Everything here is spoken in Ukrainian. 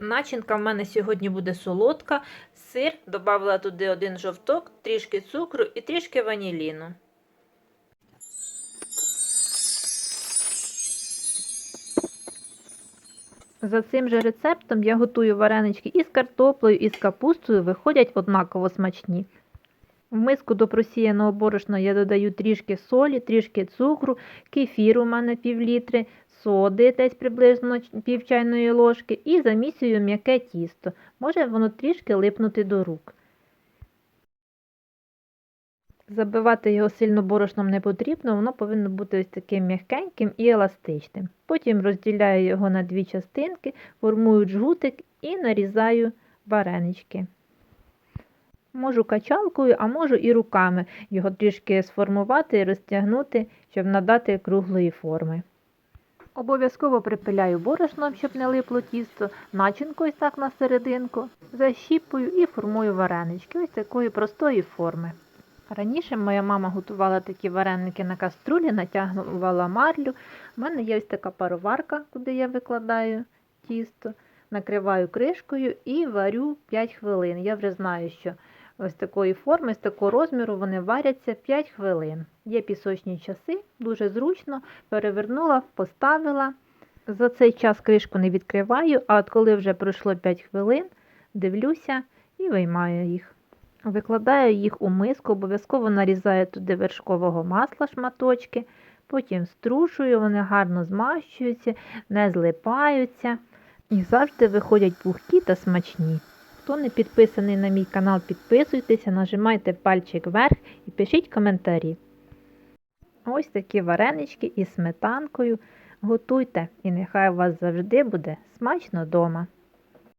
Начинка в мене сьогодні буде солодка. Сир, додала туди один жовток, трішки цукру і трішки ваніліну. За цим же рецептом я готую варенички із картоплею, і з капустою, виходять однаково смачні. В миску до просіяного борошна я додаю трішки солі, трішки цукру, кефір у мене пів літри, соди десь приблизно пів чайної ложки і замісюю м'яке тісто. Може воно трішки липнути до рук. Забивати його сильно борошном не потрібно, воно повинно бути ось таким м'якеньким і еластичним. Потім розділяю його на дві частинки, формую джгутик і нарізаю варенички. Можу качалкою, а можу і руками його трішки сформувати і розтягнути, щоб надати круглої форми. Обов'язково припиляю борошном, щоб не липло тісто, начинку ось так на серединку, защіпую і формую варенички ось такої простої форми. Раніше моя мама готувала такі вареники на каструлі, натягувала марлю. У мене є ось така пароварка, куди я викладаю тісто, накриваю кришкою і варю 5 хвилин. Я вже знаю, що ось такої форми, з такого розміру вони варяться 5 хвилин. Є пісочні часи, дуже зручно, перевернула, поставила. За цей час кришку не відкриваю, а от коли вже пройшло 5 хвилин, дивлюся і виймаю їх. Викладаю їх у миску, обов'язково нарізаю туди вершкового масла шматочки, потім струшую, вони гарно змащуються, не злипаються і завжди виходять пухкі та смачні. Хто не підписаний на мій канал, підписуйтеся, нажимайте пальчик вверх і пишіть коментарі. Ось такі варенички із сметанкою. Готуйте і нехай у вас завжди буде смачно вдома.